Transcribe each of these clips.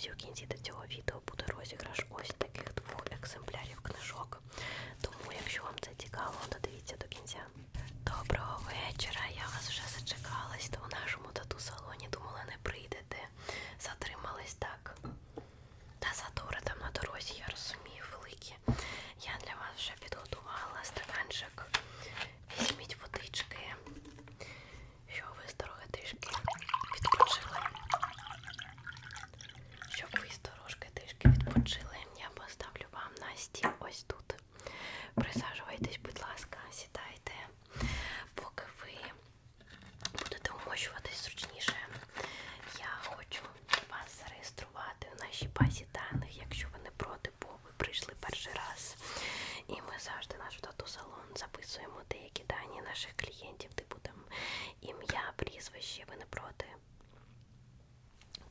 Друзі, у кінці до цього відео буде розіграш ось такий.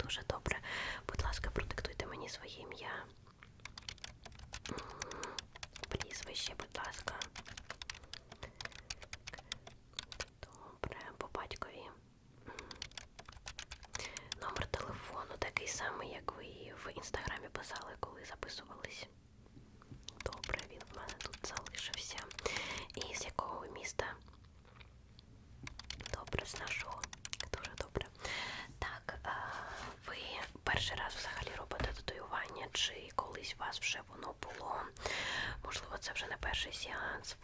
дуже добре. Будь ласка, продиктуйте мені своє ім'я. Прізвище, будь confiance,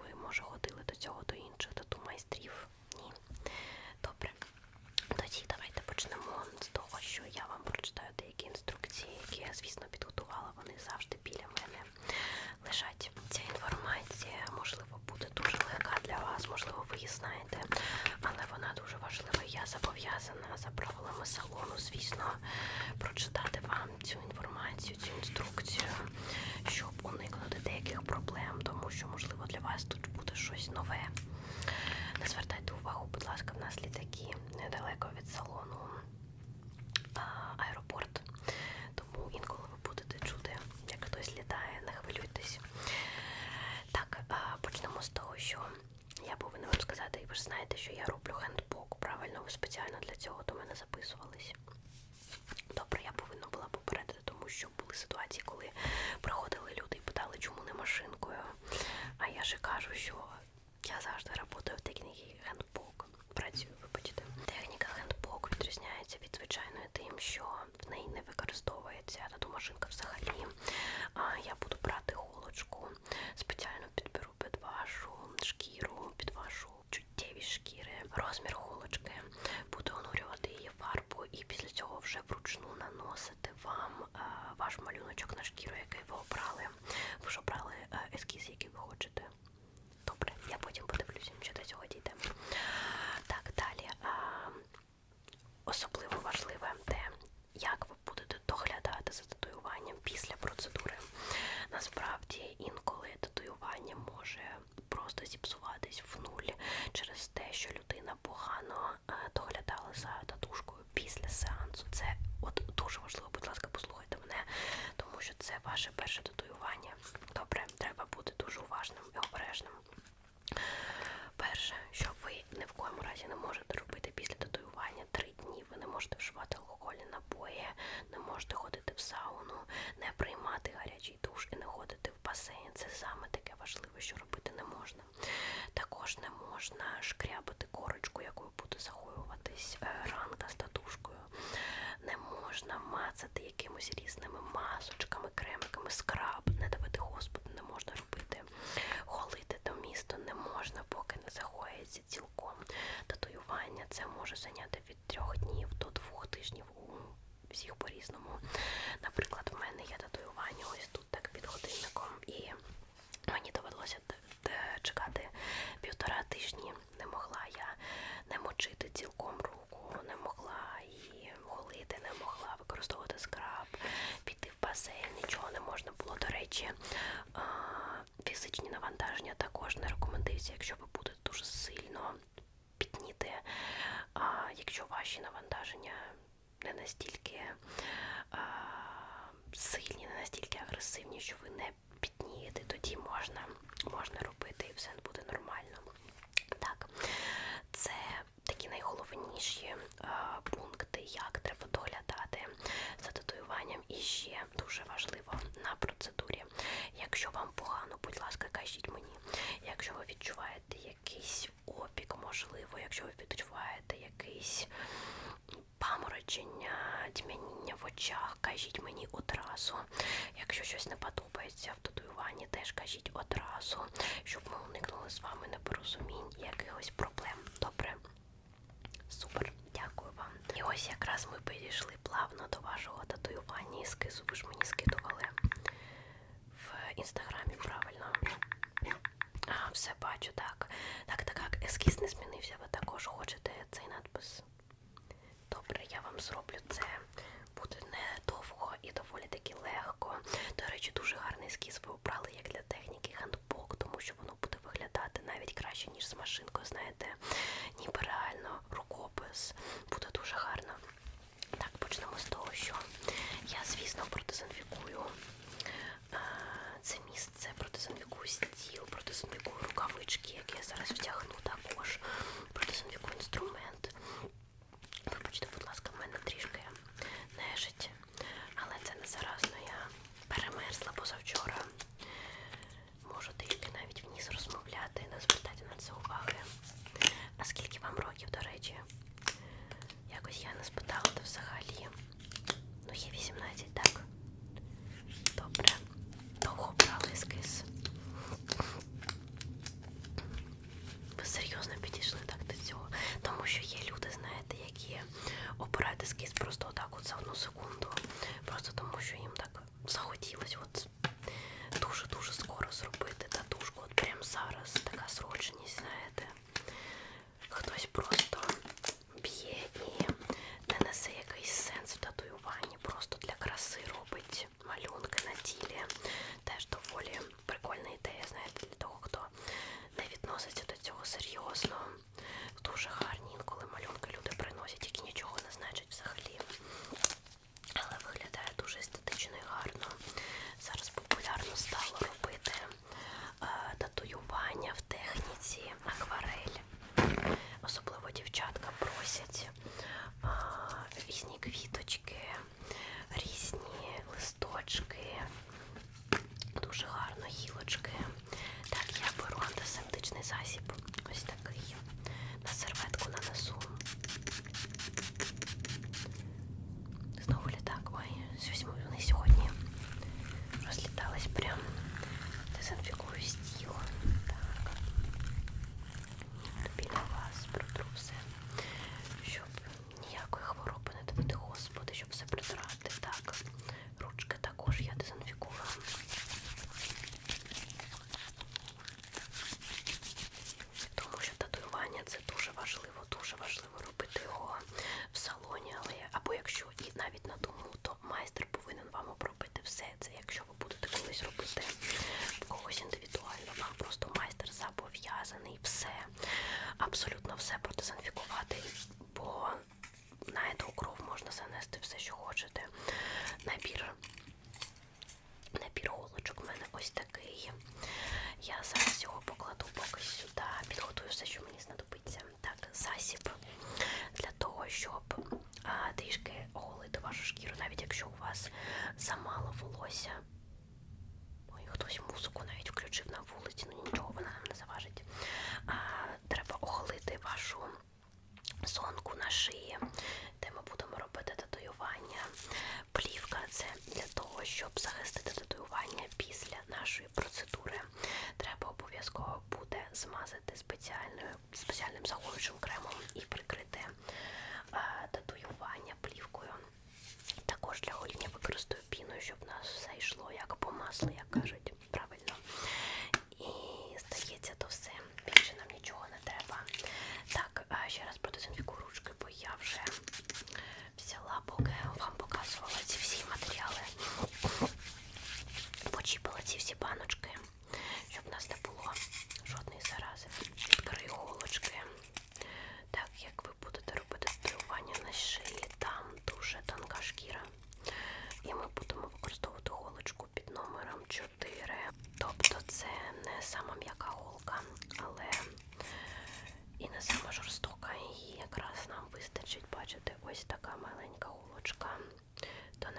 просто зіпсуватись в нуль через те, що людина погано е, доглядала за татушкою після сеансу. Це от дуже важливо, будь ласка, послухайте мене, тому що це ваше перше татуювання. Добре, треба бути дуже уважним і обережним. Перше, що ви ні в коєму разі не можете робити після татуювання три дні, ви не можете вживати алкогольні напої, не можете ходити в сауну, не приймати гарячий душ і не ходити в басейн. Це саме таке важливе, що робити не можна. Також не можна шкрябати корочку, якою буде захоюватись е, ранка з татушкою. Не можна мацати якимось різними масочками, кремиками, скраб, не давати господу, не можна робити. Холити до міста не можна, поки не захоїться цілком. Татуювання це може зайняти від трьох днів до двох тижнів у всіх по-різному. Наприклад, в мене є татуювання ось тут, так під годинником впати. Півтора тижні не могла я не мочити цілком руку, не могла її голити, не могла використовувати скраб, піти в басейн, нічого не можна було. До речі, е, фізичні навантаження також не рекомендуються, якщо ви будете дуже сильно підніти, а якщо ваші навантаження не настільки. Е, сильні, не настільки агресивні, що ви не спітнієте, тоді можна можна робити і все буде нормально. Так, це такі найголовніші е, пункти, як треба доглядати за татуюванням. І ще дуже важливо на процедурі. Якщо вам погано, будь ласка, кажіть мені, якщо ви відчуваєте якийсь опік, можливо, якщо ви відчуваєте якийсь. Паморочення, тьмяніння в очах, кажіть мені одразу. Якщо щось не подобається в татуюванні, теж кажіть одразу, щоб ми уникнули з вами непорозумінь якихось проблем. Добре? Супер, дякую вам. І ось якраз ми підійшли плавно до вашого татуювання і скизу. Ви ж мені скидували в інстаграмі, правильно? А, все бачу, так. Так, так як ескіз не змінився, ви також хочете цей надпис. Добре, я вам зроблю це і доволі таки легко. До речі, дуже гарний ескіз ви обрали як для техніки хендбок, тому що воно буде виглядати навіть краще, ніж з машинкою, знаєте, ніби реально рукопис буде дуже гарно. Так, почнемо з того, що я, звісно, продезінфікую е, це місце, продезінфікую стіл, протезінфікую рукавички, які я зараз втягну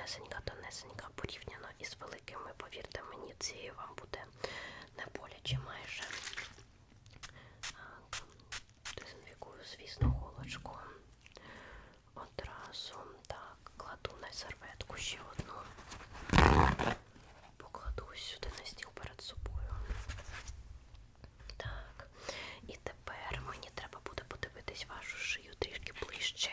тонесенька, тонесенька, порівняно із великими, повірте мені, цією вам буде не боляче майже. Дезінфікую, звісно, голочку. Одразу так, кладу на серветку ще одну. Покладу сюди на стіл перед собою. Так, і тепер мені треба буде подивитись вашу шию трішки ближче.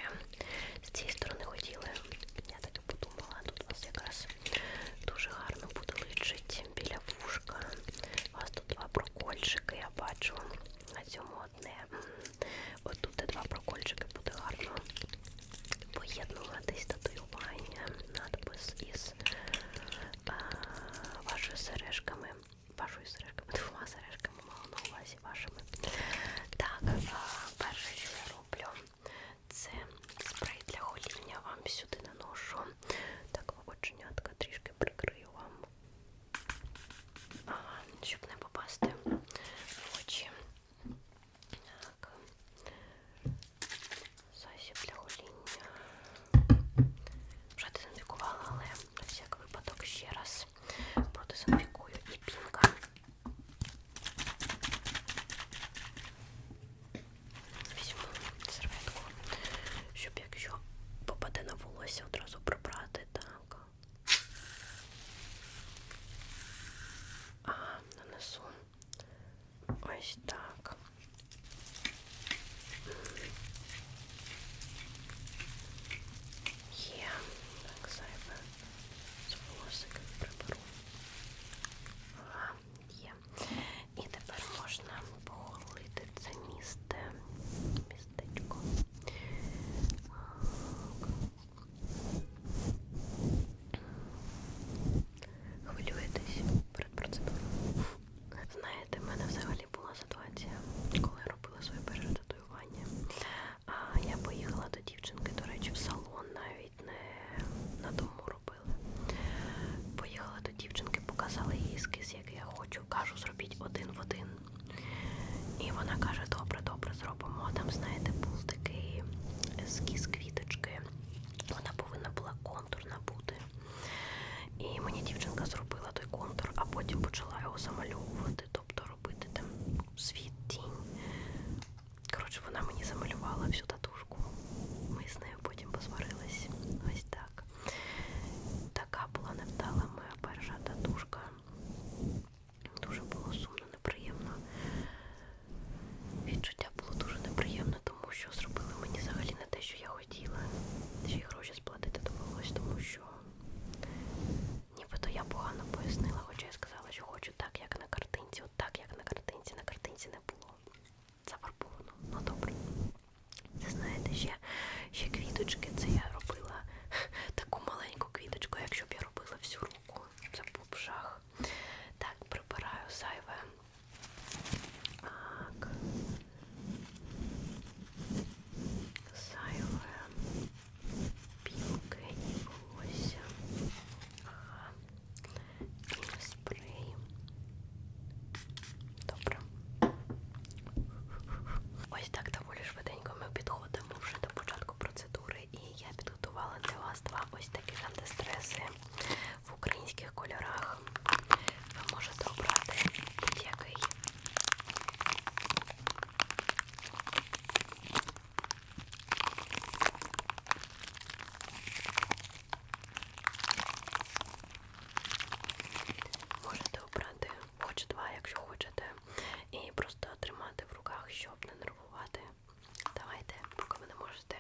можете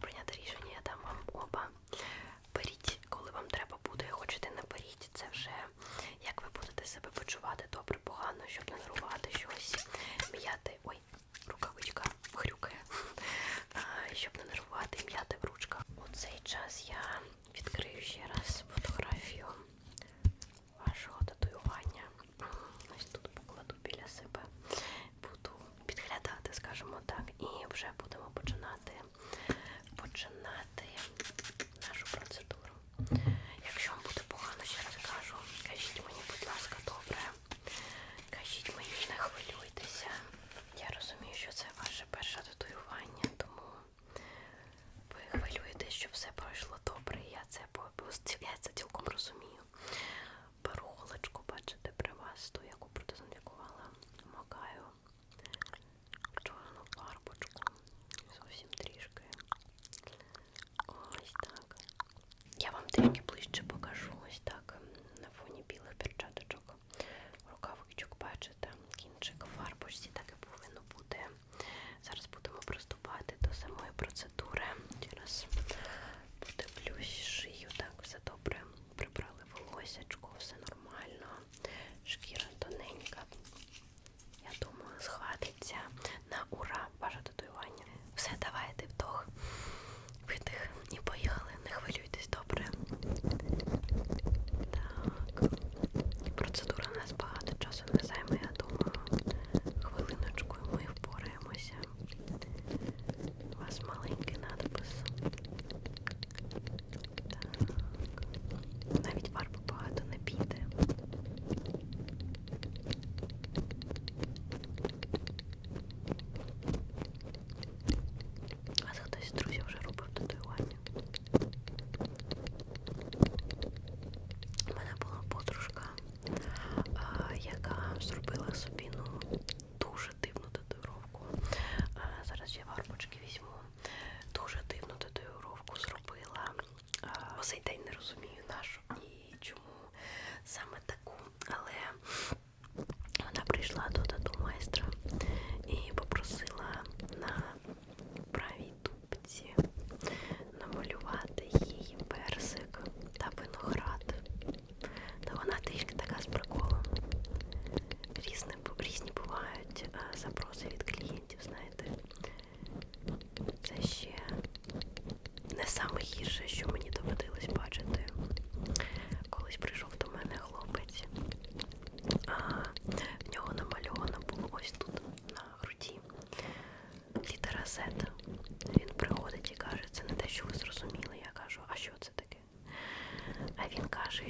прийняти рішення, я дам вам оба. Беріть, коли вам треба буде, хочете не беріть. Це вже як ви будете себе почувати добре, погано, щоб не нарувати щось, м'яти. Ой, цілком розумію.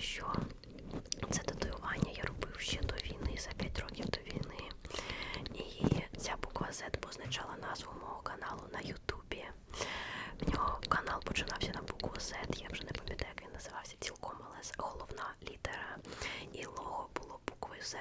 що це татуювання я робив ще до війни, за 5 років до війни. І ця буква Z позначала назву мого каналу на Ютубі. В нього канал починався на букву Z, я вже не пам'ятаю, як він називався цілком, але головна літера. І лого було буквою Z.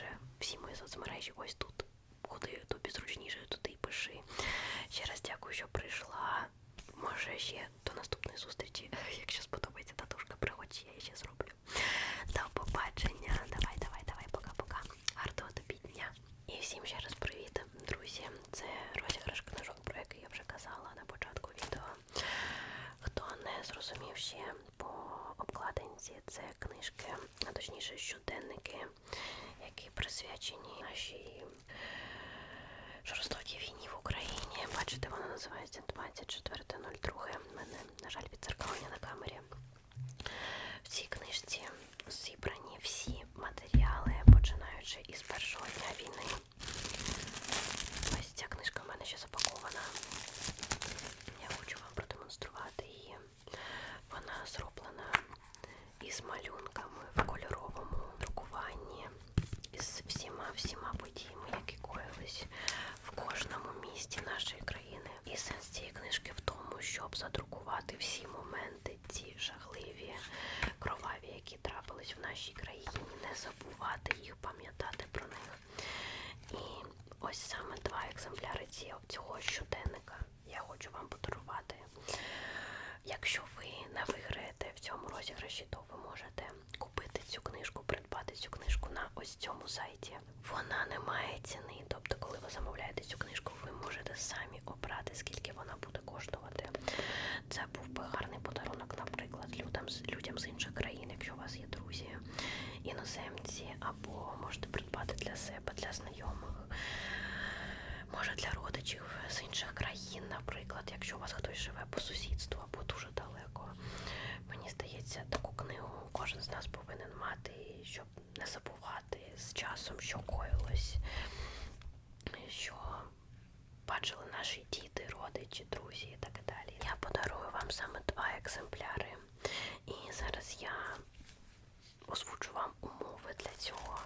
каже, всі мої соцмережі ось тут. Куди тобі зручніше, туди і пиши. Ще раз дякую, що прийшла. Може, ще іноземці, або можете придбати для себе, для знайомих, може для родичів з інших країн, наприклад, якщо у вас хтось живе по сусідству або дуже далеко. Мені здається, таку книгу кожен з нас повинен мати, щоб не забувати з часом, що 救我